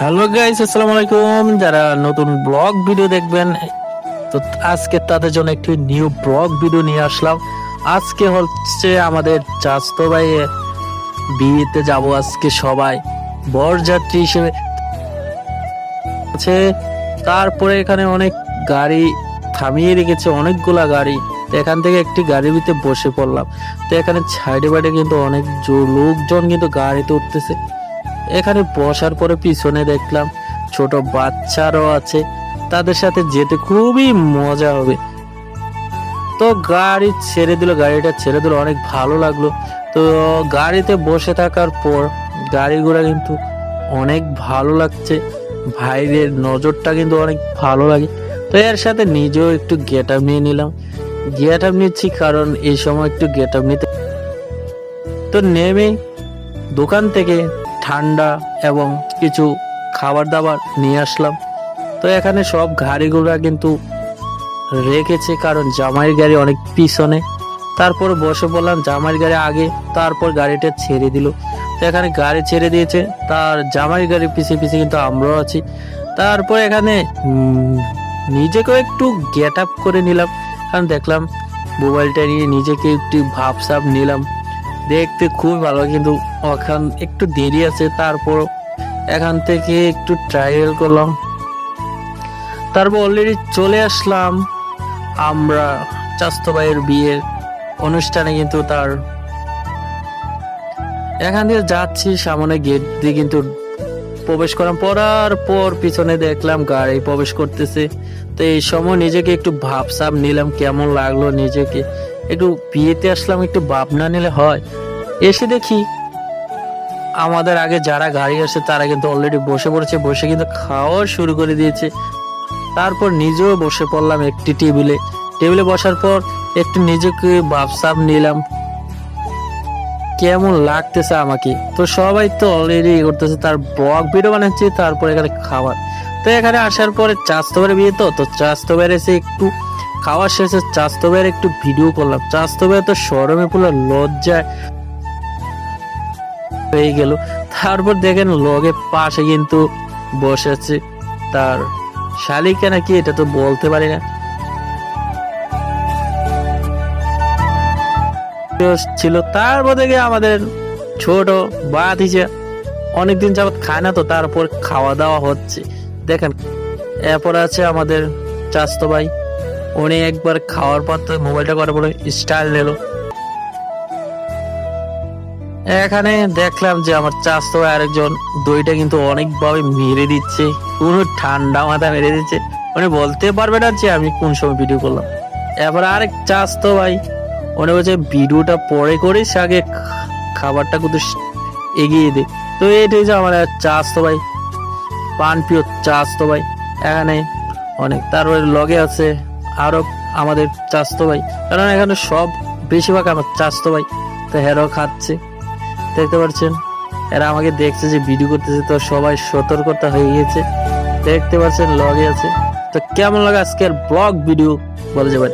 Hello guys আসসালামু আলাইকুম যারা নতুন ব্লগ ভিডিও দেখবেন, তো আজকে তাদের জন্য একটি নিউ ব্লগ ভিডিও নিয়ে আসলাম। আজকে হচ্ছে আমাদের চাস্তো ভাই বিয়েতে যাব আজকে সবাই। বরযাত্রী হিসেবে আছে। তারপরে এখানে অনেক গাড়ি থামিয়ে রেখেছে, অনেকগুলা গাড়ি। তো এখান থেকে একটি গাড়ির ভিতরে বসে পড়লাম। তো এখানে সাইডে বাইডে কিন্তু অনেক লোকজন কিন্তু গাড়িতে উঠতেছে। এখানে বসার পরে পিছনে দেখলাম ছোট বাচ্চারও আছে। তাদের সাথে যেতে খুবই মজা হবে। তো গাড়ি ছেড়ে দিল, গাড়িটা ছেড়ে দিল, অনেক ভালো লাগল। তো গাড়িতে বসে থাকার পর গাড়ি ঘোড়া কিন্তু অনেক ভালো লাগছে। ভাইদের নজরটা কিন্তু অনেক ভালো লাগে। তো এর সাথে নিজেও একটু গেট আপ নিয়ে নিলাম। গেট আপ নিচ্ছি কারণ এই সময় একটু গেট আপ নিতে তো নেমে দোকান থেকে ঠান্ডা এবং কিছু খাবার দাবার নিয়ে আসলাম। তো এখানে সব গাড়িগুলা কিন্তু রেখেছে, কারণ জামাইয়ের গাড়ি অনেক পিছনে। তারপর বসে বললাম জামাইয়ের গাড়ি আগে, তারপর গাড়িটা ছেড়ে দিল। তো এখানে গাড়ি ছেড়ে দিয়েছে, তার জামাইয়ের গাড়ি পিছিয়ে পিছিয়ে কিন্তু আমরাও আছি। তারপর এখানে নিজেকেও একটু গেট আপ করে নিলাম। কারণ দেখলাম মোবাইলটা নিয়ে নিজেকে একটু ভাবসাব নিলাম। দেখতে খুবই ভালো, কিন্তু ওখান একটু দেরি আছে, তারপর এখান থেকে একটু ট্রায়াল করলাম। তারপর অলরেডি চলে আসলাম আমরা চাস্তো ভাইয়ের বিয়ের অনুষ্ঠানে, কিন্তু তার এখান দিয়ে যাচ্ছি, সামনে গেট দিয়ে কিন্তু প্রবেশ করলাম পড়ার পর পিছনে দেখলাম গাড়ি প্রবেশ করতেছে। তো এই সময় নিজেকে একটু ভাবসাব নিলাম, কেমন লাগল নিজেকে। একটু বিয়েতে আসলাম, একটু ভাব না নিলে হয়। এসে দেখি আমাদের আগে যারা গাড়ি আসে, তারা কিন্তু অলরেডি বসে পড়েছে, বসে কিন্তু খাওয়া শুরু করে দিয়েছে। তারপর নিজেও বসে পড়লাম একটি টেবিলে। টেবিলে বসার পর একটু নিজেকে ভাবসাব নিলাম, কেমন লাগতেছে আমাকে। তো সবাই তো অলরেডি করতেছে, তার ব্লগ ভিডিও বানাচ্ছে, তারপর এখানে খাবার। তো এখানে আসার পরে চাস্তবের বিয়ে তো তো চাস্তবের এসে একটু খাওয়ার শেষে চাস্তবের একটু ভিডিও করলাম। চাস্তবের তো শরমে পুরো লজ্জায় হয়ে গেল। তারপর দেখেন লগে পাশে কিন্তু বসে আছে তার শালিকা নাকি, এটা তো বলতে পারি না। ছিল। তারপর থেকে আমাদের ছোট বাতিজা অনেকদিন যাবত খায় না তো, তারপর খাওয়া দাওয়া হচ্ছে। দেখেন, এরপর আছে আমাদের চাস্তো ভাই উনি একবার খাওয়ার পর তো মোবাইলটা করার পরে স্টাইল নিল। এখানে দেখলাম যে আমার ভাই আরেকজন, দইটা কিন্তু অনেকভাবে মেরে দিচ্ছে কোনো ঠান্ডা মাথা মেরে দিচ্ছে। উনি বলতে পারবে না যে আমি কোন সময় ভিডিও করলাম। এবার আরেক চাস্তো ভাই, উনি বলছে, ভিডিওটা পরে করিস, আগে খাবারটা কিন্তু এগিয়ে দে। তো এটাই যে আমার চাস্তো ভাই পান প্রিয় চাস্তো ভাই, এখানে অনেক। তারপরে লগে আছে আরও আমাদের চাস্তো ভাই। কারণ এখানে সব বেশিরভাগ আমার চাস্তো ভাই। তো হেরাও খাচ্ছে। দেখতে পাচ্ছেন? এরা আমাকে দেখছে যে ভিডিও করতেছে, তো সবাই সতর্কতা হয়ে গিয়েছে। দেখতে পাচ্ছেন, লগে আছে। তো কেমন লাগে আজকের ব্লগ ভিডিও বলে যাবেন।